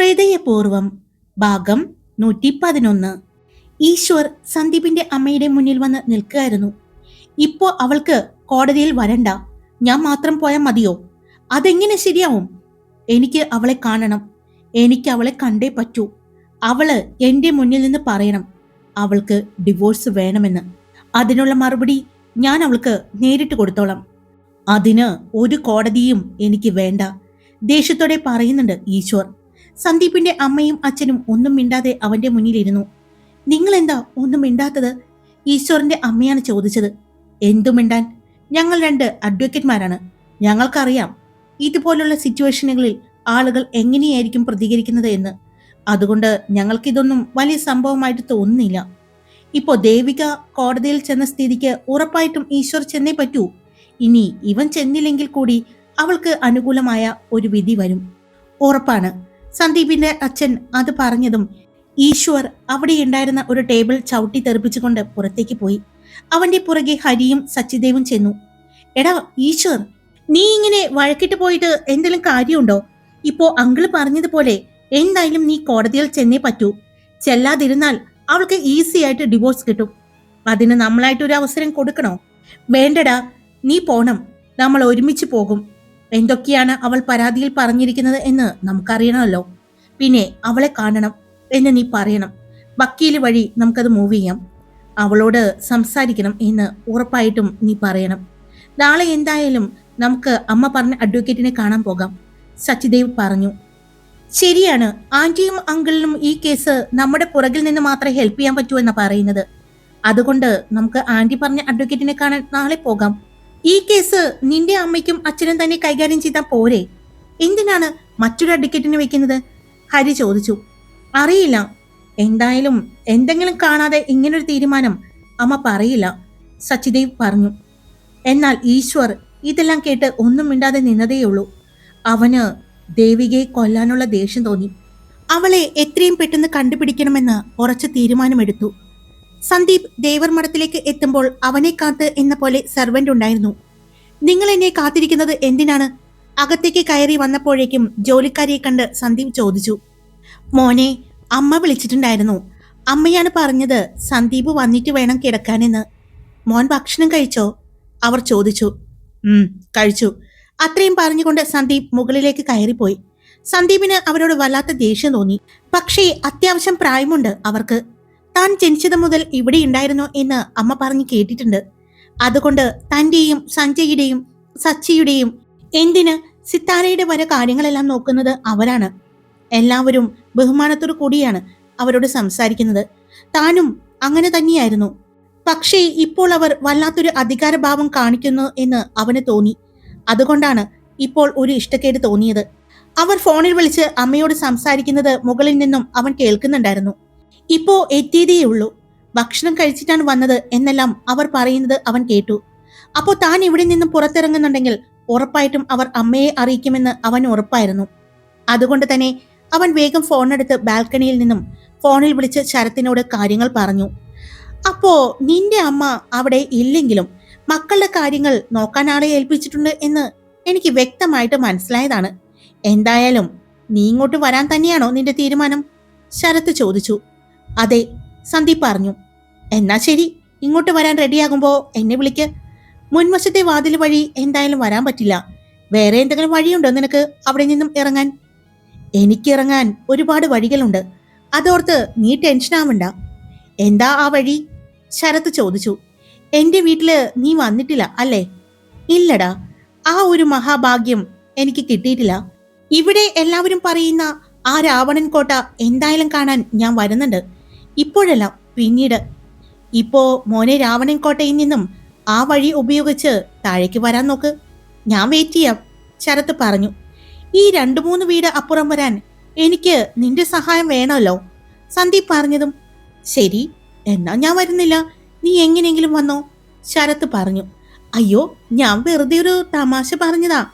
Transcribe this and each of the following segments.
ഹൃദയപൂർവം ഭാഗം നൂറ്റി പതിനൊന്ന് ഈശ്വർ സന്ദീപിന്റെ അമ്മയുടെ മുന്നിൽ വന്ന് നിൽക്കുകയായിരുന്നു. ഇപ്പോ അവൾക്ക് കോടതിയിൽ വരണ്ട. ഞാൻ മാത്രം പോയാൽ മതിയോ? അതെങ്ങനെ ശരിയാവും? എനിക്ക് അവളെ കാണണം. എനിക്ക് അവളെ കണ്ടേ പറ്റൂ. അവൾ എന്റെ മുന്നിൽ നിന്ന് പറയണം. അവൾക്ക് ഡിവോഴ്സ് വേണമെന്ന്. അതിനുള്ള മറുപടി ഞാൻ അവൾക്ക് നേരിട്ട് കൊടുത്തോളാം. അതിന് ഒരു കോടതിയും എനിക്ക് വേണ്ട. ദേഷ്യത്തോടെ പറയുന്നുണ്ട് ഈശ്വർ. സന്ദീപിന്റെ അമ്മയും അച്ഛനും ഒന്നും മിണ്ടാതെ അവന്റെ മുന്നിലിരുന്നു. നിങ്ങൾ എന്താ ഒന്നും മിണ്ടാത്തത്? ഈശ്വറിന്റെ അമ്മയാണ് ചോദിച്ചത്. എന്തു മിണ്ടാൻ? ഞങ്ങൾ രണ്ട് അഡ്വക്കേറ്റ്മാരാണ്. ഞങ്ങൾക്കറിയാം ഇതുപോലുള്ള സിറ്റുവേഷനുകളിൽ ആളുകൾ എങ്ങനെയായിരിക്കും പ്രതികരിക്കുന്നത് എന്ന്. അതുകൊണ്ട് ഞങ്ങൾക്കിതൊന്നും വലിയ സംഭവമായിട്ട് തോന്നുന്നില്ല. ഇപ്പോ ദേവിക കോടതിയിൽ ചെന്ന സ്ഥിതിക്ക് ഉറപ്പായിട്ടും ഈശ്വർ ചെന്നേ പറ്റൂ. ഇനി ഇവൻ ചെന്നില്ലെങ്കിൽ കൂടി അവൾക്ക് അനുകൂലമായ ഒരു വിധി വരും. ഉറപ്പാണ്. സന്ദീപിന്റെ അച്ഛൻ അത് പറഞ്ഞതും ഈശ്വർ അവിടെ ഉണ്ടായിരുന്ന ഒരു ടേബിൾ ചവിട്ടി തെറിപ്പിച്ചുകൊണ്ട് പുറത്തേക്ക് പോയി. അവന്റെ പുറകെ ഹരിയും സച്ചിദേവും ചെന്നു. എടാ ഈശ്വർ നീ ഇങ്ങനെ വഴക്കിട്ട് പോയിട്ട് എന്തെങ്കിലും കാര്യമുണ്ടോ? ഇപ്പോ അങ്കിൾ പറഞ്ഞതുപോലെ എന്തായാലും നീ കോടതിയിൽ ചെന്നേ പറ്റൂ. ചെല്ലാതിരുന്നാൽ അവൾക്ക് ഈസി ആയിട്ട് ഡിവോഴ്സ് കിട്ടും. അതിന് നമ്മളായിട്ട് ഒരു അവസരം കൊടുക്കണോ? വേണ്ടടാ നീ പോണം. നമ്മൾ ഒരുമിച്ച് പോകും. എന്തൊക്കെയാണ് അവൾ പരാതിയിൽ പറഞ്ഞിരിക്കുന്നത് എന്ന് നമുക്കറിയണമല്ലോ. പിന്നെ അവളെ കാണണം എന്ന് നീ പറയണം. വക്കീൽ വഴി നമുക്കത് മൂവ് ചെയ്യാം. അവളോട് സംസാരിക്കണം എന്ന് ഉറപ്പായിട്ടും നീ പറയണം. നാളെ എന്തായാലും നമുക്ക് അമ്മ പറഞ്ഞ അഡ്വക്കേറ്റിനെ കാണാൻ പോകാം. സച്ചിദേവ് പറഞ്ഞു. ശരിയാണ്. ആന്റിയും അങ്കിളിനും ഈ കേസ് നമ്മുടെ പുറകിൽ നിന്ന് മാത്രമേ ഹെൽപ്പ് ചെയ്യാൻ പറ്റൂ എന്നാ പറയുന്നത്. അതുകൊണ്ട് നമുക്ക് ആന്റി പറഞ്ഞ അഡ്വക്കേറ്റിനെ കാണാൻ നാളെ പോകാം. ഈ കേസ് നിന്റെ അമ്മയ്ക്കും അച്ഛനും തന്നെ കൈകാര്യം ചെയ്താൽ പോരെ? എന്തിനാണ് മറ്റൊരു അഡ്വക്കേറ്റിന് വെക്കുന്നത്? ഹരി ചോദിച്ചു. അറിയില്ല. എന്തായാലും എന്തെങ്കിലും കാണാതെ ഇങ്ങനൊരു തീരുമാനം അമ്മ പറയില്ല സച്ചിദേവ് പറഞ്ഞു. എന്നാൽ ഈശ്വർ ഇതെല്ലാം കേട്ട് ഒന്നും മിണ്ടാതെ നിന്നതേയുള്ളൂ. അവന് ദേവികയെ കൊല്ലാനുള്ള ദേഷ്യം തോന്നി. അവളെ എത്രയും പെട്ടെന്ന് കണ്ടുപിടിക്കണമെന്ന് ഉറച്ച തീരുമാനമെടുത്തു. സന്ദീപ് ദേവർ മഠത്തിലേക്ക് എത്തുമ്പോൾ അവനെ കാത്ത് എന്ന പോലെ സെർവന്റ് ഉണ്ടായിരുന്നു. നിങ്ങൾ എന്നെ കാത്തിരിക്കുന്നത് എന്തിനാണ്? അകത്തേക്ക് കയറി വന്നപ്പോഴേക്കും ജോലിക്കാരിയെ കണ്ട് സന്ദീപ് ചോദിച്ചു. മോനെ അമ്മ വിളിച്ചിട്ടുണ്ടായിരുന്നു. അമ്മയാണ് പറഞ്ഞത് സന്ദീപ് വന്നിട്ട് വേണം കിടക്കാനെന്ന്. മോൻ ഭക്ഷണം കഴിച്ചോ? അവർ ചോദിച്ചു. ഉം കഴിച്ചു. അത്രയും പറഞ്ഞുകൊണ്ട് സന്ദീപ് മുകളിലേക്ക് കയറിപ്പോയി. സന്ദീപിന് അവരോട് വല്ലാത്ത ദേഷ്യം തോന്നി. പക്ഷേ അത്യാവശ്യം പ്രായമുണ്ട് അവർക്ക്. താൻ ജനിച്ചത് മുതൽ ഇവിടെ ഉണ്ടായിരുന്നു എന്ന് അമ്മ പറഞ്ഞു കേട്ടിട്ടുണ്ട്. അതുകൊണ്ട് തന്റെയും സഞ്ജയുടെയും സച്ചിയുടെയും എന്തിന് സിത്താരയുടെ വരെ കാര്യങ്ങളെല്ലാം നോക്കുന്നത് അവരാണ്. എല്ലാവരും ബഹുമാനത്തോടു കൂടിയാണ് അവരോട് സംസാരിക്കുന്നത്. താനും അങ്ങനെ തന്നെയായിരുന്നു. പക്ഷേ ഇപ്പോൾ അവർ വല്ലാത്തൊരു അധികാരഭാവം കാണിക്കുന്നു എന്ന് അവന് തോന്നി. അതുകൊണ്ടാണ് ഇപ്പോൾ ഒരു ഇഷ്ടക്കേട് തോന്നിയത്. അവർ ഫോണിൽ വിളിച്ച് അമ്മയോട് സംസാരിക്കുന്നത് മുകളിൽ നിന്നും അവൻ കേൾക്കുന്നുണ്ടായിരുന്നു. ഇപ്പോ എത്തിയതേയുള്ളൂ ഭക്ഷണം കഴിച്ചിട്ടാണ് വന്നത് എന്നെല്ലാം അവർ പറയുന്നത് അവൻ കേട്ടു. അപ്പോൾ താൻ ഇവിടെ നിന്നും പുറത്തിറങ്ങുന്നുണ്ടെങ്കിൽ ഉറപ്പായിട്ടും അവർ അമ്മയെ അറിയിക്കുമെന്ന് അവൻ ഉറപ്പായിരുന്നു. അതുകൊണ്ട് തന്നെ അവൻ വേഗം ഫോണെടുത്ത് ബാൽക്കണിയിൽ നിന്നും ഫോണിൽ വിളിച്ച് ശരത്തിനോട് കാര്യങ്ങൾ പറഞ്ഞു. അപ്പോ നിന്റെ അമ്മ അവിടെ ഇല്ലെങ്കിലും മക്കളുടെ കാര്യങ്ങൾ നോക്കാൻ ആളെ ഏൽപ്പിച്ചിട്ടുണ്ട് എന്ന് എനിക്ക് വ്യക്തമായിട്ട് മനസ്സിലായതാണ്. എന്തായാലും നീ ഇങ്ങോട്ട് വരാൻ തന്നെയാണോ നിന്റെ തീരുമാനം? ശരത്ത് ചോദിച്ചു. അതെ സന്ദീപ് പറഞ്ഞു. എന്നാ ശരി ഇങ്ങോട്ട് വരാൻ റെഡിയാകുമ്പോ എന്നെ വിളിക്ക്. മുൻവശത്തെ വാതിൽ വഴി എന്തായാലും വരാൻ പറ്റില്ല. വേറെ എന്തെങ്കിലും വഴിയുണ്ടോ നിനക്ക് അവിടെ നിന്നും ഇറങ്ങാൻ? എനിക്ക് ഇറങ്ങാൻ ഒരുപാട് വഴികളുണ്ട്. അതോർത്ത് നീ ടെൻഷൻ ആവണ്ട. എന്താ ആ വഴി? ശരത്ത് ചോദിച്ചു. എന്റെ വീട്ടിൽ നീ വന്നിട്ടില്ല അല്ലേ? ഇല്ലടാ ആ ഒരു മഹാഭാഗ്യം എനിക്ക് കിട്ടിയിട്ടില്ല. ഇവിടെ എല്ലാവരും പറയുന്ന ആ രാവണൻ കോട്ട എന്തായാലും കാണാൻ ഞാൻ വരുന്നുണ്ട്. ഇപ്പോഴല്ല പിന്നീട്. ഇപ്പോ മോനെ രാവണൻ കോട്ടയിൽ നിന്നും ആ വഴി ഉപയോഗിച്ച് താഴേക്ക് വരാൻ നോക്ക്. ഞാൻ വെയിറ്റ് ചെയ്യാം ശരത്ത് പറഞ്ഞു. ഈ രണ്ടു മൂന്ന് വീട് അപ്പുറം വരാൻ എനിക്ക് നിന്റെ സഹായം വേണമല്ലോ സന്ദീപ് പറഞ്ഞതും. ശരി എന്നാ ഞാൻ വരുന്നില്ല നീ എങ്ങനെയെങ്കിലും വന്നോ ശരത്ത് പറഞ്ഞു. അയ്യോ ഞാൻ വെറുതെ ഒരു തമാശ പറഞ്ഞതാ.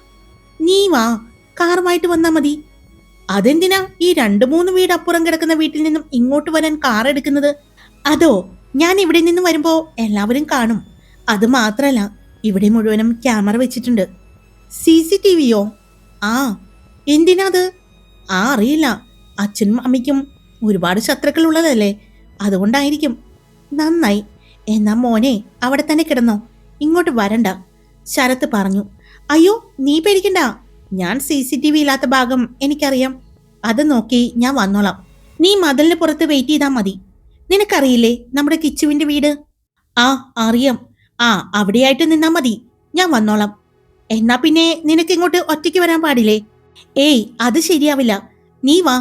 നീ വാ കാറുമായിട്ട് വന്നാ മതി. അതെന്തിനാ ഈ രണ്ടു മൂന്ന് വീട് അപ്പുറം കിടക്കുന്ന വീട്ടിൽ നിന്നും ഇങ്ങോട്ട് വരാൻ കാർ എടുക്കുന്നത്? അതോ ഞാൻ ഇവിടെ നിന്ന് വരുമ്പോൾ എല്ലാവരും കാണും. അത് മാത്രല്ല ഇവിടെ മുഴുവനും ക്യാമറ വെച്ചിട്ടുണ്ട്. സി സി ടി വിയോ? ആ എന്തിനാത്? ആ അറിയില്ല. അച്ഛനും അമ്മയ്ക്കും ഒരുപാട് ശത്രുക്കൾ ഉള്ളതല്ലേ? അതുകൊണ്ടായിരിക്കും. നന്നായി. എന്നാ മോനെ അവിടെ തന്നെ കിടന്നോ. ഇങ്ങോട്ട് വരണ്ട. ശരത്ത് പറഞ്ഞു. അയ്യോ നീ പേടിക്കണ്ട. ഞാൻ സി സി ടി വി ഇല്ലാത്ത ഭാഗം എനിക്കറിയാം. അത് നോക്കി ഞാൻ വന്നോളാം. നീ മതിലിന് പുറത്ത് വെയിറ്റ് ചെയ്താൽ മതി. നിനക്കറിയില്ലേ നമ്മുടെ കിച്ചുവിന്റെ വീട്? ആ അറിയാം. ആ അവിടെയായിട്ട് നിന്നാ മതി. ഞാൻ വന്നോളാം. എന്നാ പിന്നെ നിനക്ക് ഇങ്ങോട്ട് ഒറ്റയ്ക്ക് വരാൻ പാടില്ലേ? ഏയ് അത് ശരിയാവില്ല. നീ വാ.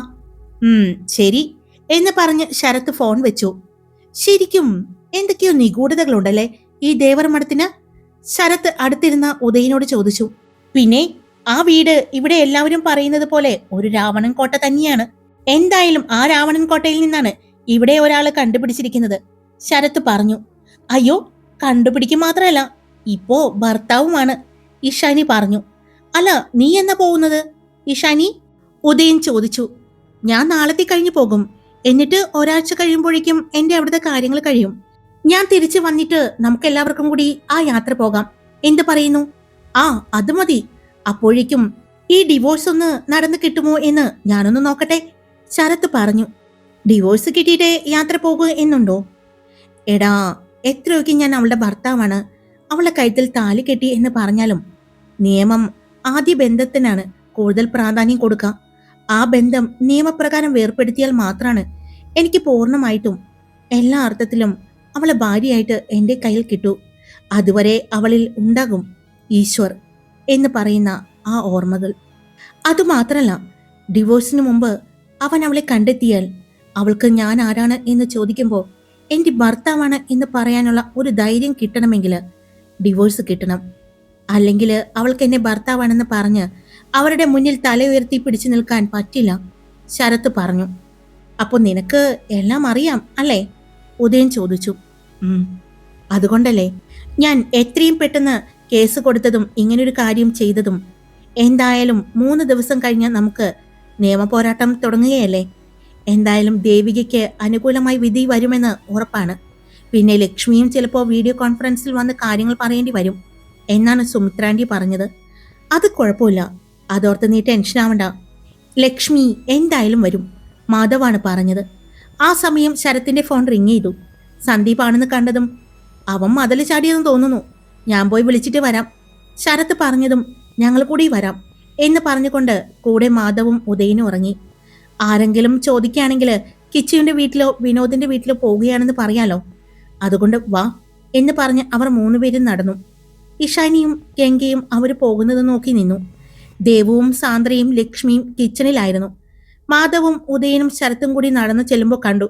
ഉം ശരി. എന്ന് പറഞ്ഞ് ശരത്ത് ഫോൺ വെച്ചു. ശരിക്കും എന്തൊക്കെയോ നിഗൂഢതകളുണ്ടല്ലേ ഈ ദേവർ മഠത്തിന് ശരത്ത് അടുത്തിരുന്ന ഉദയനോട് ചോദിച്ചു. പിന്നെ ആ വീട് ഇവിടെ എല്ലാവരും പറയുന്നത് പോലെ ഒരു രാവണൻ കോട്ട തന്നെയാണ്. എന്തായാലും ആ രാവണൻ കോട്ടയിൽ നിന്നാണ് ഇവിടെ ഒരാൾ കണ്ടുപിടിച്ചിരിക്കുന്നത്. ശരത്ത് പറഞ്ഞു അയ്യോ കണ്ടുപിടിക്കും മാത്രമല്ല ഇപ്പോ ഭർത്താവുമാണ്. ഇഷാനി പറഞ്ഞു അല്ല നീ എന്നാ പോകുന്നത്? ഇഷാനി ഉദയൻ ചോദിച്ചു ഞാൻ നാളത്തെ കഴിഞ്ഞു പോകും. എന്നിട്ട് ഒരാഴ്ച കഴിയുമ്പോഴേക്കും എന്റെ അവിടുത്തെ കാര്യങ്ങൾ കഴിയും. ഞാൻ തിരിച്ചു വന്നിട്ട് നമുക്ക് എല്ലാവർക്കും കൂടി ആ യാത്ര പോകാം. എന്ത് പറയുന്നു? ആ അത് മതി. അപ്പോഴേക്കും ഈ ഡിവോഴ്സ് ഒന്ന് നടന്നു കിട്ടുമോ എന്ന് ഞാനൊന്ന് നോക്കട്ടെ ശരത്ത് പറഞ്ഞു. ഡിവോഴ്സ് കിട്ടിയിട്ട് യാത്ര പോകുക എന്നുണ്ടോ? എടാ എത്രയൊക്കെ ഞാൻ അവളുടെ ഭർത്താവാണ്. അവളെ കഴുത്തിൽ താലി കെട്ടി എന്ന് പറഞ്ഞാലും നിയമം ആദ്യ ബന്ധത്തിനാണ് കൂടുതൽ പ്രാധാന്യം കൊടുക്കുക. ആ ബന്ധം നിയമപ്രകാരം വേർപ്പെടുത്തിയാൽ മാത്രമാണ് എനിക്ക് പൂർണമായിട്ടും എല്ലാ അർത്ഥത്തിലും അവളെ ഭാര്യയായിട്ട് എന്റെ കയ്യിൽ കിട്ടൂ. അതുവരെ അവളിൽ ഉണ്ടാകും ഈശ്വർ. എന്ന് പറയുന്ന ആ ഓർമ്മകൾ. അതുമാത്രല്ല ഡിവോഴ്സിന് മുമ്പ് അവൻ അവളെ കണ്ടെത്തിയാൽ അവൾക്ക് ഞാൻ ആരാണ് എന്ന് ചോദിക്കുമ്പോൾ എന്റെ ഭർത്താവാണ് എന്ന് പറയാനുള്ള ഒരു ധൈര്യം കിട്ടണമെങ്കിൽ ഡിവോഴ്സ് കിട്ടണം. അല്ലെങ്കിൽ അവൾക്ക് എന്നെ ഭർത്താവാണെന്ന് പറഞ്ഞ് അവരുടെ മുന്നിൽ തല ഉയർത്തി പിടിച്ചു നിൽക്കാൻ പറ്റില്ല ശരത്ത് പറഞ്ഞു. അപ്പോൾ നിനക്ക് എല്ലാം അറിയാം അല്ലേ? ഉദയൻ ചോദിച്ചു. "ഉം. അതുകൊണ്ടല്ലേ? ഞാൻ എത്രയും പെട്ടെന്ന് കേസ് കൊടുത്തതും ഇങ്ങനൊരു കാര്യം ചെയ്തതും എന്തായാലും മൂന്ന് ദിവസം കഴിഞ്ഞ് നമുക്ക് നിയമപോരാട്ടം തുടങ്ങുകയല്ലേ? എന്തായാലും ദേവികയ്ക്ക് അനുകൂലമായി വിധി വരുമെന്ന് ഉറപ്പാണ്. പിന്നെ ലക്ഷ്മിയും ചിലപ്പോൾ വീഡിയോ കോൺഫറൻസിൽ വന്ന് കാര്യങ്ങൾ പറയേണ്ടി വരും. എന്നാണ് സുമിത്രാൻഡി പറഞ്ഞത്. അത് കുഴപ്പമില്ല. അതോർത്ത് നീ ടെൻഷൻ ആവണ്ട. ലക്ഷ്മി എന്തായാലും വരും. മാധവാണ് പറഞ്ഞത്. ആ സമയം ശരത്തിന്റെ ഫോൺ റിങ് ചെയ്തു. സന്ദീപ് ആണെന്ന് കണ്ടതും അവൻ മതൽ ചാടിയെന്ന് തോന്നുന്നു. ഞാൻ പോയി വിളിച്ചിട്ട് വരാം. ശരത്ത് പറഞ്ഞതും ഞങ്ങൾ കൂടി വരാം എന്ന് പറഞ്ഞുകൊണ്ട് കൂടെ മാധവും ഉദയനും ഉറങ്ങി. ആരെങ്കിലും ചോദിക്കുകയാണെങ്കിൽ കിച്ചുവിന്റെ വീട്ടിലോ വിനോദിന്റെ വീട്ടിലോ പോവുകയാണെന്ന് പറയാലോ. അതുകൊണ്ട് വാ എന്ന് പറഞ്ഞ് അവർ മൂന്നുപേരും നടന്നു. ഇഷാനിയും ഗംഗയും അവർ പോകുന്നത് നോക്കി നിന്നു. ദേവുവും സാന്ദ്രയും ലക്ഷ്മിയും കിച്ചണിലായിരുന്നു. മാധവും ഉദയനും ശരത്തും കൂടി നടന്നു ചെല്ലുമ്പോൾ കണ്ടു.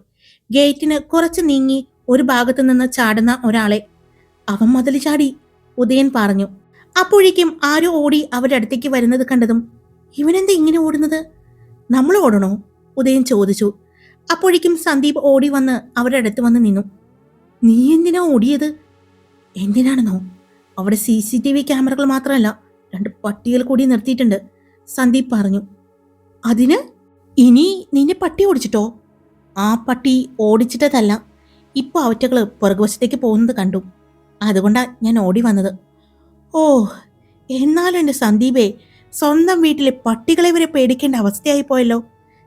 ഗേറ്റിന് കുറച്ച് നീങ്ങി ഒരു ഭാഗത്തു നിന്ന് ചാടുന്ന ഒരാളെ. അവൻ മതിൽ ചാടി. ഉദയൻ പറഞ്ഞു അപ്പോഴേക്കും ആരോ ഓടി അവരുടെ അടുത്തേക്ക് വരുന്നത് കണ്ടതും ഇവനെന്താ ഇങ്ങനെ ഓടുന്നത്? നമ്മൾ ഓടണോ? ഉദയൻ ചോദിച്ചു. അപ്പോഴേക്കും സന്ദീപ് ഓടി വന്ന് അവരുടെ അടുത്ത് വന്ന് നിന്നു. നീ എന്തിനാ ഓടിയത്? എന്തിനാണെന്നോ? അവിടെ സി സി ടി വി ക്യാമറകൾ മാത്രമല്ല രണ്ട് പട്ടികൾ കൂടി നിർത്തിയിട്ടുണ്ട് സന്ദീപ് പറഞ്ഞു. അതിന്? ഇനി നിന്നെ പട്ടി ഓടിച്ചിട്ടോ? ആ പട്ടി ഓടിച്ചിട്ടതല്ല ഇപ്പോൾ അവറ്റകൾ പുറകുവശത്തേക്ക് പോകുന്നത് കണ്ടു. അതുകൊണ്ടാ ഞാൻ ഓടി വന്നത്. ഓ എന്നാലും എന്റെ സന്ദീപേ സ്വന്തം വീട്ടിലെ പട്ടികളെ വരെ പേടിക്കേണ്ട അവസ്ഥയായി പോയല്ലോ.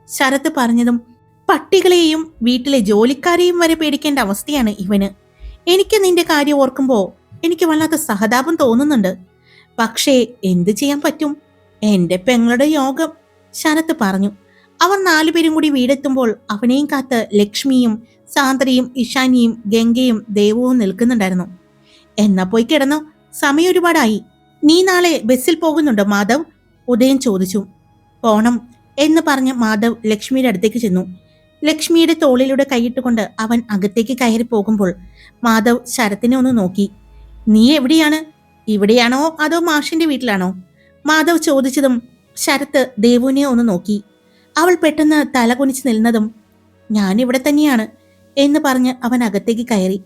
ശരത്ത് പറഞ്ഞതും പട്ടികളെയും വീട്ടിലെ ജോലിക്കാരെയും വരെ പേടിക്കേണ്ട അവസ്ഥയാണ് ഇവന്. എനിക്ക് നിന്റെ കാര്യം ഓർക്കുമ്പോൾ എനിക്ക് വല്ലാത്ത സഹതാപം തോന്നുന്നുണ്ട്. പക്ഷേ എന്ത് ചെയ്യാൻ പറ്റും? എന്റെ പെങ്ങളുടെ യോഗം ശരത്ത് പറഞ്ഞു. അവർ നാലുപേരും കൂടി വീടെത്തുമ്പോൾ അവനെയും കാത്ത് ലക്ഷ്മിയും സാന്ദ്രയും ഇഷാനിയും ഗംഗയും ദേവവും നിൽക്കുന്നുണ്ടായിരുന്നു. എന്നാ പോയി കിടന്നോ. സമയം ഒരുപാടായി. നീ നാളെ ബസ്സിൽ പോകുന്നുണ്ടോ മാധവ്? ഉദയൻ ചോദിച്ചു. പോണം എന്ന് പറഞ്ഞ് മാധവ് ലക്ഷ്മിയുടെ അടുത്തേക്ക് ചെന്നു. ലക്ഷ്മിയുടെ തോളിലൂടെ കൈയിട്ടുകൊണ്ട് അവൻ അകത്തേക്ക് കയറി പോകുമ്പോൾ മാധവ് ശരത്തിനെ ഒന്ന് നോക്കി. നീ എവിടെയാണ്? ഇവിടെയാണോ അതോ മാഷിന്റെ വീട്ടിലാണോ? മാധവ് ചോദിച്ചതും ശരത്ത് ദേവുവിനെ ഒന്ന് നോക്കി. അവൾ പെട്ടെന്ന് തല കുനിച്ച് നിന്നതും ഞാൻ ഇവിടെ തന്നെയാണ് എന്ന് പറഞ്ഞ് അവൻ അകത്തേക്ക് കയറി.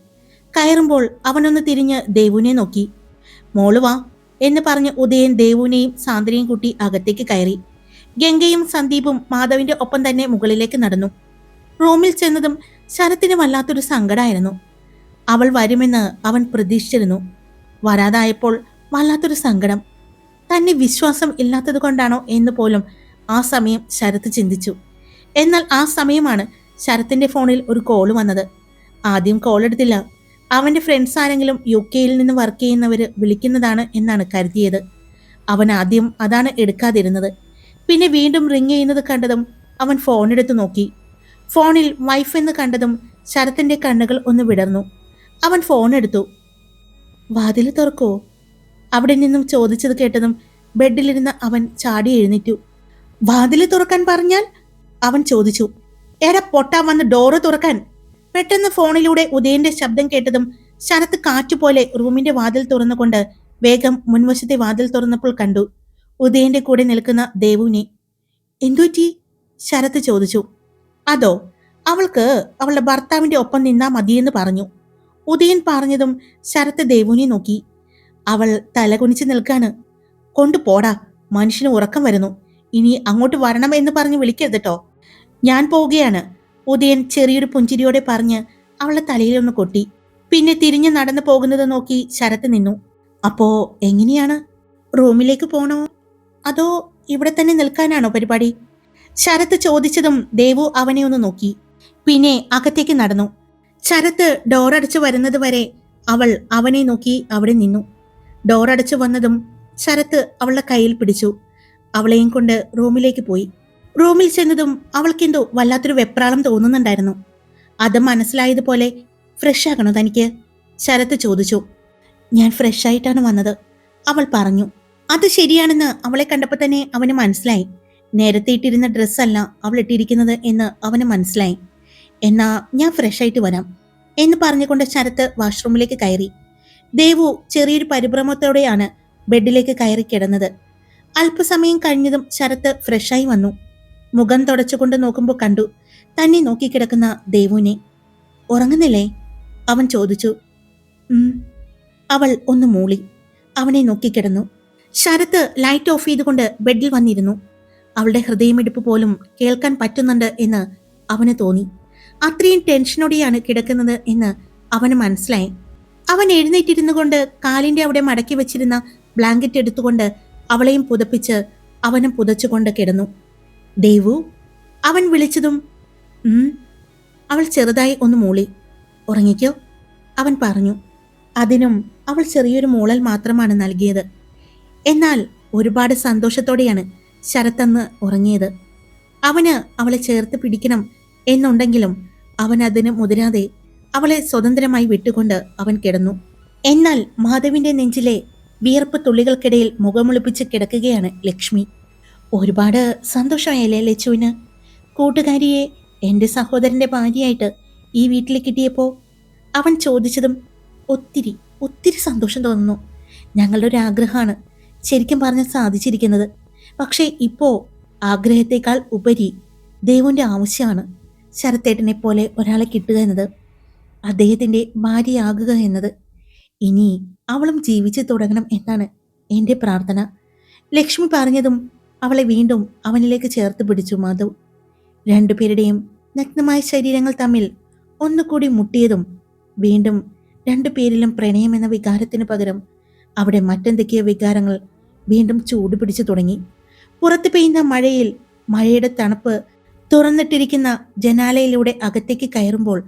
കയറുമ്പോൾ അവനൊന്ന് തിരിഞ്ഞ് ദേവുനെ നോക്കി. മോൾ വാ എന്ന് പറഞ്ഞ് ഉദയൻ ദേവുനെയും സാന്ദ്രയും കൂട്ടി അകത്തേക്ക് കയറി. ഗംഗയും സന്ദീപും മാധവിന്റെ ഒപ്പം തന്നെ മുകളിലേക്ക് നടന്നു. റൂമിൽ ചെന്നതും ശരത്തിന് വല്ലാത്തൊരു സങ്കടമായിരുന്നു അവൾ വരുമെന്ന് അവൻ പ്രതീക്ഷിച്ചിരുന്നു. വരാതായപ്പോൾ വല്ലാത്തൊരു സങ്കടം. തന്നെ വിശ്വാസം ഇല്ലാത്തത് കൊണ്ടാണോ എന്ന് പോലും ആ സമയം ശരത്ത് ചിന്തിച്ചു. എന്നാൽ ആ സമയമാണ് ശരത്തിന്റെ ഫോണിൽ ഒരു കോൾ വന്നത്. ആദ്യം കോൾ എടുത്തില്ല അവന്റെ ഫ്രണ്ട്സ് ആരെങ്കിലും യു കെയിൽ നിന്ന് വർക്ക് ചെയ്യുന്നവര് വിളിക്കുന്നതാണ് എന്നാണ് കരുതിയത്. അവൻ ആദ്യം അതാണ് എടുക്കാതിരുന്നത്. പിന്നെ വീണ്ടും റിങ് ചെയ്യുന്നത് കണ്ടതും അവൻ ഫോൺ എടുത്തു നോക്കി. ഫോണിൽ വൈഫ് എന്ന് കണ്ടതും ശരത്തിന്റെ കണ്ണുകൾ ഒന്ന് വിടർന്നു. അവൻ ഫോൺ എടുത്തു. വാതിൽ തുറക്കോ. അവിടെ നിന്നും ചോദിച്ചത് കേട്ടതും ബെഡിലിരുന്ന് അവൻ ചാടി എഴുന്നേറ്റു. വാതിൽ തുറക്കാൻ പറഞ്ഞാൽ? അവൻ ചോദിച്ചു. എടാ പൊട്ടാൻ വന്ന് ഡോറ് തുറക്കാൻ. പെട്ടെന്ന് ഫോണിലൂടെ ഉദയന്റെ ശബ്ദം കേട്ടതും ശരത്ത് കാറ്റുപോലെ റൂമിന്റെ വാതിൽ തുറന്നുകൊണ്ട് വേഗം മുൻവശത്തെ വാതിൽ തുറന്നപ്പോൾ കണ്ടു. ഉദയന്റെ കൂടെ നിൽക്കുന്ന ദേവുവിനെ. എന്തുറ്റി ശരത്ത് ചോദിച്ചു. അതോ അവൾക്ക് അവളുടെ ഭർത്താവിന്റെ ഒപ്പം നിന്നാ മതിയെന്ന് പറഞ്ഞു. ഉദയൻ പറഞ്ഞതും ശരത്ത് ദേവുവിനെ നോക്കി. അവൾ തലകുനിച്ച് നിൽക്കാണ്. കൊണ്ടുപോടാ മനുഷ്യന് ഉറക്കം വരുന്നു. ഇനി അങ്ങോട്ട് വരണം എന്ന് പറഞ്ഞ് വിളിക്കരുത് കേട്ടോ ഞാൻ പോവുകയാണ്. ഉദയൻ ചെറിയൊരു പുഞ്ചിരിയോടെ പറഞ്ഞ് അവളുടെ തലയിലൊന്ന് കൊട്ടി. പിന്നെ തിരിഞ്ഞു നടന്നു പോകുന്നത് നോക്കി ശരത്ത് നിന്നു. അപ്പോ എങ്ങനെയാണ്? റൂമിലേക്ക് പോണോ? അതോ ഇവിടെ തന്നെ നിൽക്കാനാണോ പരിപാടി? ശരത്ത് ചോദിച്ചതും ദേവു അവനെ ഒന്ന് നോക്കി. പിന്നെ അകത്തേക്ക് നടന്നു. ശരത്ത് ഡോറടച്ചു വരുന്നത് വരെ അവൾ അവനെ നോക്കി അവിടെ നിന്നു. ഡോറടച്ചു വന്നതും ശരത്ത് അവളുടെ കയ്യിൽ പിടിച്ചു. അവളെയും കൊണ്ട് റൂമിലേക്ക് പോയി. റൂമിൽ ചെന്നതും അവൾക്കെന്തോ വല്ലാത്തൊരു വെപ്രാളം തോന്നുന്നുണ്ടായിരുന്നു. അത് മനസ്സിലായതുപോലെ ഫ്രഷ് ആകണോ തനിക്ക്? ശരത്ത് ചോദിച്ചു. ഞാൻ ഫ്രഷ് ആയിട്ടാണ് വന്നത് അവൾ പറഞ്ഞു. അത് ശരിയാണെന്ന് അവളെ കണ്ടപ്പോൾ തന്നെ അവന് മനസ്സിലായി. നേരത്തെ ഇട്ടിരുന്ന ഡ്രസ്സല്ല അവൾ ഇട്ടിരിക്കുന്നത് എന്ന് അവന് മനസ്സിലായി. എന്നാ ഞാൻ ഫ്രഷ് ആയിട്ട് വരാം എന്ന് പറഞ്ഞുകൊണ്ട് ശരത്ത് വാഷ്റൂമിലേക്ക് കയറി. ദേവു ചെറിയൊരു പരിഭ്രമത്തോടെയാണ് ബെഡിലേക്ക് കയറി കിടന്നത്. അല്പസമയം കഴിഞ്ഞതും ശരത്ത് ഫ്രഷായി വന്നു. മുഖം തുടച്ചുകൊണ്ട് നോക്കുമ്പോൾ കണ്ടു. തന്നെ നോക്കിക്കിടക്കുന്ന ദേവുവിനെ. ഉറങ്ങുന്നില്ലേ? അവൻ ചോദിച്ചു. അവൾ ഒന്ന് മൂളി. അവനെ നോക്കിക്കിടന്നു. ശരത്ത് ലൈറ്റ് ഓഫ് ചെയ്തുകൊണ്ട് ബെഡിൽ വന്നിരുന്നു. അവളുടെ ഹൃദയമിടിപ്പ് പോലും കേൾക്കാൻ പറ്റുന്നുണ്ട് എന്ന് അവന് തോന്നി. അത്രയും ടെൻഷനോടെയാണ് കിടക്കുന്നത് എന്ന് അവന് മനസ്സിലായി. അവൻ എഴുന്നേറ്റിരുന്നു കൊണ്ട് കാലിന്റെ അവിടെ മടക്കി വെച്ചിരുന്ന ബ്ലാങ്കറ്റ് എടുത്തുകൊണ്ട് അവളെയും പുതപ്പിച്ച് അവനും പുതച്ചുകൊണ്ട് കിടന്നു. ദേവു അവൻ വിളിച്ചതും അവൾ ചെറുതായി ഒന്ന് മൂളി. ഉറങ്ങിക്കോ. അവൻ പറഞ്ഞു അതിനും അവൾ ചെറിയൊരു മൂളൽ മാത്രമാണ് നൽകിയത്. എന്നാൽ ഒരുപാട് സന്തോഷത്തോടെയാണ് ശരത്തന്ന് ഉറങ്ങിയത്. അവന് അവളെ ചേർത്ത് പിടിക്കണം എന്നുണ്ടെങ്കിലും അവൻ അതിന് മുതിരാതെ അവളെ സ്വതന്ത്രമായി വിട്ടുകൊണ്ട് അവൻ കിടന്നു. എന്നാൽ മാധവിന്റെ നെഞ്ചിലെ വിയർപ്പ് തുള്ളികൾക്കിടയിൽ മുഖമൊളിപ്പിച്ച് കിടക്കുകയാണ് ലക്ഷ്മി. ഒരുപാട് സന്തോഷമായല്ലേ ലച്ചുവിന്? കൂട്ടുകാരിയെ എന്റെ സഹോദരന്റെ ഭാര്യയായിട്ട് ഈ വീട്ടിൽ കിട്ടിയപ്പോൾ അവൻ ചോദിച്ചതും ഒത്തിരി ഒത്തിരി സന്തോഷം തോന്നുന്നു. ഞങ്ങളുടെ ഒരു ആഗ്രഹമാണ് ശരിക്കും പറഞ്ഞാൽ സാധിച്ചിരിക്കുന്നത്. പക്ഷേ ഇപ്പോൾ ആഗ്രഹത്തെക്കാൾ ഉപരി ദൈവന്റെ ആവശ്യമാണ് ശരത്തേട്ടനെ പോലെ ഒരാളെ കിട്ടുക എന്നത്. അദ്ദേഹത്തിന്റെ ഭാര്യയാകുക എന്നത്. ഇനി അവളും ജീവിച്ചു തുടങ്ങണം എന്നാണ് എന്റെ പ്രാർത്ഥന. ലക്ഷ്മി പറഞ്ഞതും അവളെ വീണ്ടും അവനിലേക്ക് ചേർത്ത് പിടിച്ചു മാധവ്. രണ്ടുപേരുടെയും നഗ്നമായ ശരീരങ്ങൾ തമ്മിൽ ഒന്നുകൂടി മുട്ടിയതും വീണ്ടും രണ്ടുപേരിലും പ്രണയം എന്ന വികാരത്തിന് പകരം അവിടെ മറ്റെന്തൊക്കെയോ വികാരങ്ങൾ വീണ്ടും ചൂട് പിടിച്ചു തുടങ്ങി. പുറത്ത് പെയ്യുന്ന മഴയിൽ മഴയുടെ തണുപ്പ് തുറന്നിട്ടിരിക്കുന്ന ജനാലയിലൂടെ അകത്തേക്ക് കയറുമ്പോൾ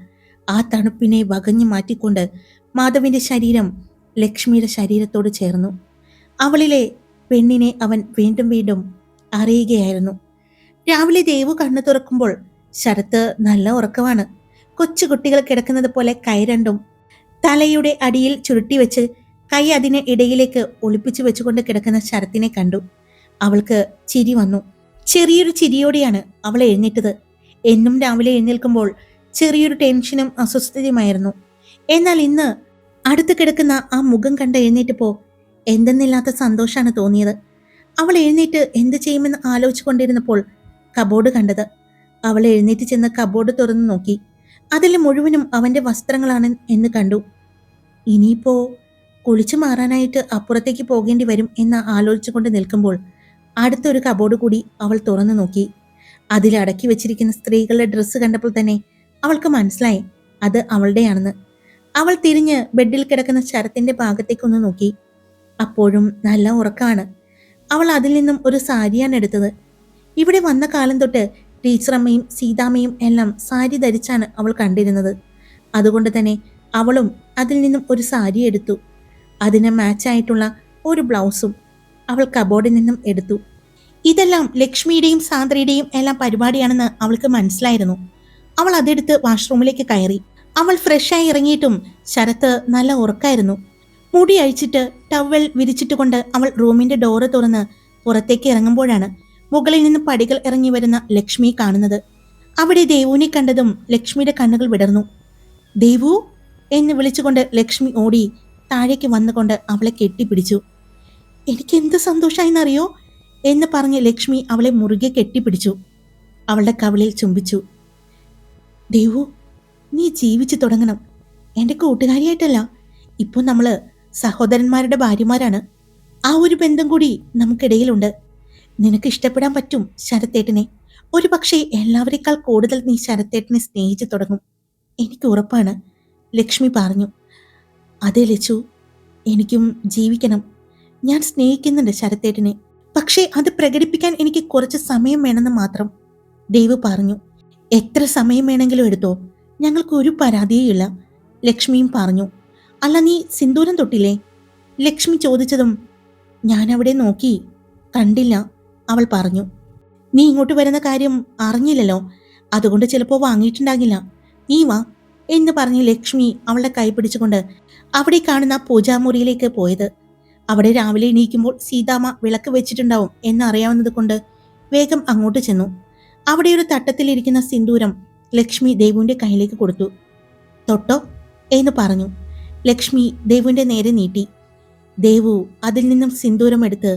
ആ തണുപ്പിനെ വകഞ്ഞു മാറ്റിക്കൊണ്ട് മാധവിന്റെ ശരീരം ലക്ഷ്മിയുടെ ശരീരത്തോട് ചേർന്നു. അവളിലെ പെണ്ണിനെ അവൻ വീണ്ടും വീണ്ടും അറിയുകയായിരുന്നു. രാവിലെ ദേവു കണ്ണു തുറക്കുമ്പോൾ ശരത്ത് നല്ല ഉറക്കമാണ്. കൊച്ചുകുട്ടികൾ കിടക്കുന്നത് പോലെ കൈ രണ്ടും തലയുടെ അടിയിൽ ചുരുട്ടി വെച്ച് കൈ അതിനെ ഇടയിലേക്ക് ഒളിപ്പിച്ചു വെച്ചുകൊണ്ട് കിടക്കുന്ന ശരത്തിനെ കണ്ടു. അവൾക്ക് ചിരി വന്നു. ചെറിയൊരു ചിരിയോടെയാണ് അവൾ എഴുന്നേറ്റത്. എന്നും രാവിലെ എഴുന്നേൽക്കുമ്പോൾ ചെറിയൊരു ടെൻഷനും അസ്വസ്ഥതയുമായിരുന്നു. എന്നാൽ ഇന്ന് അടുത്ത് കിടക്കുന്ന ആ മുഖം കണ്ട് എഴുന്നേറ്റപ്പോ എന്തെന്നില്ലാത്ത സന്തോഷമാണ് തോന്നിയത്. അവൾ എഴുന്നേറ്റ് എന്ത് ചെയ്യുമെന്ന് ആലോചിച്ചു കൊണ്ടിരുന്നപ്പോൾ കബോർഡ് കണ്ടത്. അവൾ എഴുന്നേറ്റ് ചെന്ന് കബോർഡ് തുറന്നു നോക്കി. അതിൽ മുഴുവനും അവന്റെ വസ്ത്രങ്ങളാണ് എന്ന് കണ്ടു. ഇനിയിപ്പോ കുളിച്ചു മാറാനായിട്ട് അപ്പുറത്തേക്ക് പോകേണ്ടി വരും എന്ന് ആലോചിച്ചുകൊണ്ട് നിൽക്കുമ്പോൾ അടുത്തൊരു കബോർഡ് കൂടി അവൾ തുറന്നു നോക്കി. അതിൽ അടക്കി വെച്ചിരിക്കുന്ന സ്ത്രീകളുടെ ഡ്രസ്സ് കണ്ടപ്പോൾ തന്നെ അവൾക്ക് മനസ്സിലായി അത് അവളുടെയാണെന്ന്. അവൾ തിരിഞ്ഞ് ബെഡിൽ കിടക്കുന്ന ശരത്തിന്റെ ഭാഗത്തേക്കൊന്ന് നോക്കി. അപ്പോഴും നല്ല ഉറക്കമാണ്. അവൾ അതിൽ നിന്നും ഒരു സാരിയാണ് എടുത്തത്. ഇവിടെ വന്ന കാലം തൊട്ട് ടീച്ചറമ്മയും സീതാമ്മയും എല്ലാം സാരി ധരിച്ചാണ് അവൾ കണ്ടിരുന്നത്. അതുകൊണ്ട് തന്നെ അവളും അതിൽ നിന്നും ഒരു സാരി എടുത്തു. അതിന് മാച്ചായിട്ടുള്ള ഒരു ബ്ലൗസും അവൾ കബോർഡിൽ നിന്നും എടുത്തു. ഇതെല്ലാം ലക്ഷ്മിയുടെയും സാന്ദ്രയുടെയും എല്ലാം പരിപാടിയാണെന്ന് അവൾക്ക് മനസ്സിലായിരുന്നു. അവൾ അതെടുത്ത് വാഷ്റൂമിലേക്ക് കയറി. അവൾ ഫ്രഷായി ഇറങ്ങിയിട്ടും ശരത്ത് നല്ല ഉറക്കായിരുന്നു. മുടി അഴിച്ചിട്ട് ടവൽ വിരിച്ചിട്ടുകൊണ്ട് അവൾ റൂമിന്റെ ഡോറ് തുറന്ന് പുറത്തേക്ക് ഇറങ്ങുമ്പോഴാണ് മുകളിൽ നിന്ന് പടികൾ ഇറങ്ങി വരുന്ന ലക്ഷ്മി കാണുന്നത്. അവിടെ ദേവുവിനെ കണ്ടതും ലക്ഷ്മിയുടെ കണ്ണുകൾ വിടർന്നു. ദേവു എന്ന് വിളിച്ചുകൊണ്ട് ലക്ഷ്മി ഓടി താഴേക്ക് വന്നുകൊണ്ട് അവളെ കെട്ടിപ്പിടിച്ചു. എനിക്ക് എന്ത് സന്തോഷമായിന്നറിയോ എന്ന് പറഞ്ഞ് ലക്ഷ്മി അവളെ മുറുകെ കെട്ടിപ്പിടിച്ചു. അവളുടെ കവിളിൽ ചുംബിച്ചു. ദേവു നീ ജീവിച്ചു തുടങ്ങണം. എന്റെ കൂട്ടുകാരിയായിട്ടല്ല. ഇപ്പോൾ നമ്മൾ സഹോദരന്മാരുടെ ഭാര്യമാരാണ്. ആ ഒരു ബന്ധം കൂടി നമുക്കിടയിലുണ്ട്. നിനക്ക് ഇഷ്ടപ്പെടാൻ പറ്റും ശരത്തേട്ടനെ. ഒരു പക്ഷേ എല്ലാവരെക്കാൾ കൂടുതൽ നീ ശരത്തേട്ടനെ സ്നേഹിച്ചു തുടങ്ങും. എനിക്ക് ഉറപ്പാണ് ലക്ഷ്മി പറഞ്ഞു. അതെ ലച്ചു എനിക്കും ജീവിക്കണം. ഞാൻ സ്നേഹിക്കുന്നുണ്ട് ശരത്തേട്ടനെ. പക്ഷേ അത് പ്രകടിപ്പിക്കാൻ എനിക്ക് കുറച്ച് സമയം വേണമെന്ന് മാത്രം. ദേവ് പറഞ്ഞു. എത്ര സമയം വേണമെങ്കിലും എടുത്തോ. ഞങ്ങൾക്ക് ഒരു പരാതിയും ലക്ഷ്മിയും പറഞ്ഞു. അല്ല നീ സിന്ദൂരം തൊട്ടില്ലേ? ലക്ഷ്മി ചോദിച്ചതും ഞാൻ അവിടെ നോക്കി. കണ്ടില്ല അവൾ പറഞ്ഞു. നീ ഇങ്ങോട്ട് വരുന്ന കാര്യം അറിഞ്ഞില്ലല്ലോ. അതുകൊണ്ട് ചിലപ്പോൾ വാങ്ങിയിട്ടുണ്ടാകില്ല. നീ വാ എന്ന് പറഞ്ഞ് ലക്ഷ്മി അവളുടെ കൈ പിടിച്ചുകൊണ്ട് അവിടെ കാണുന്ന പൂജാമുറിയിലേക്ക് പോയത്. അവിടെ രാവിലെ എണീക്കുമ്പോൾ സീതാമ്മ വിളക്ക് വെച്ചിട്ടുണ്ടാവും എന്നറിയാവുന്നത് കൊണ്ട് വേഗം അങ്ങോട്ട് ചെന്നു. അവിടെ ഒരു തട്ടത്തിലിരിക്കുന്ന സിന്ദൂരം ലക്ഷ്മി ദേവുവിന്റെ കയ്യിലേക്ക് കൊടുത്തു. തൊട്ടോ? എന്ന് പറഞ്ഞു. ലക്ഷ്മി ദേവുവിന്റെ നേരെ നീട്ടി. ദേവു അതിൽ നിന്നും സിന്ദൂരം എടുത്ത്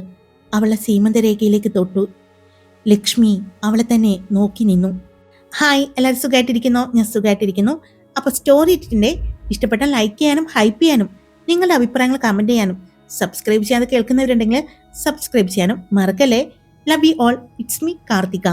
അവളെ സീമന്തരേഖയിലേക്ക് തൊട്ടു. ലക്ഷ്മി അവളെ തന്നെ നോക്കി നിന്നു. ഹായ് എല്ലാവരും സുഖമായിട്ടിരിക്കുന്നു ഞാൻ സുഖമായിട്ടിരിക്കുന്നു അപ്പോൾ സ്റ്റോറി ഇട്ടിന്റെ ഇഷ്ടപ്പെട്ട ലൈക്ക് ചെയ്യാനും ഹൈപ്പ് ചെയ്യാനും നിങ്ങളുടെ അഭിപ്രായങ്ങൾ കമന്റ് ചെയ്യാനും സബ്സ്ക്രൈബ് ചെയ്യാതെ കേൾക്കുന്നവരുണ്ടെങ്കിൽ സബ്സ്ക്രൈബ് ചെയ്യാനും മറക്കല്ലേ? Love you all it's me Karthika.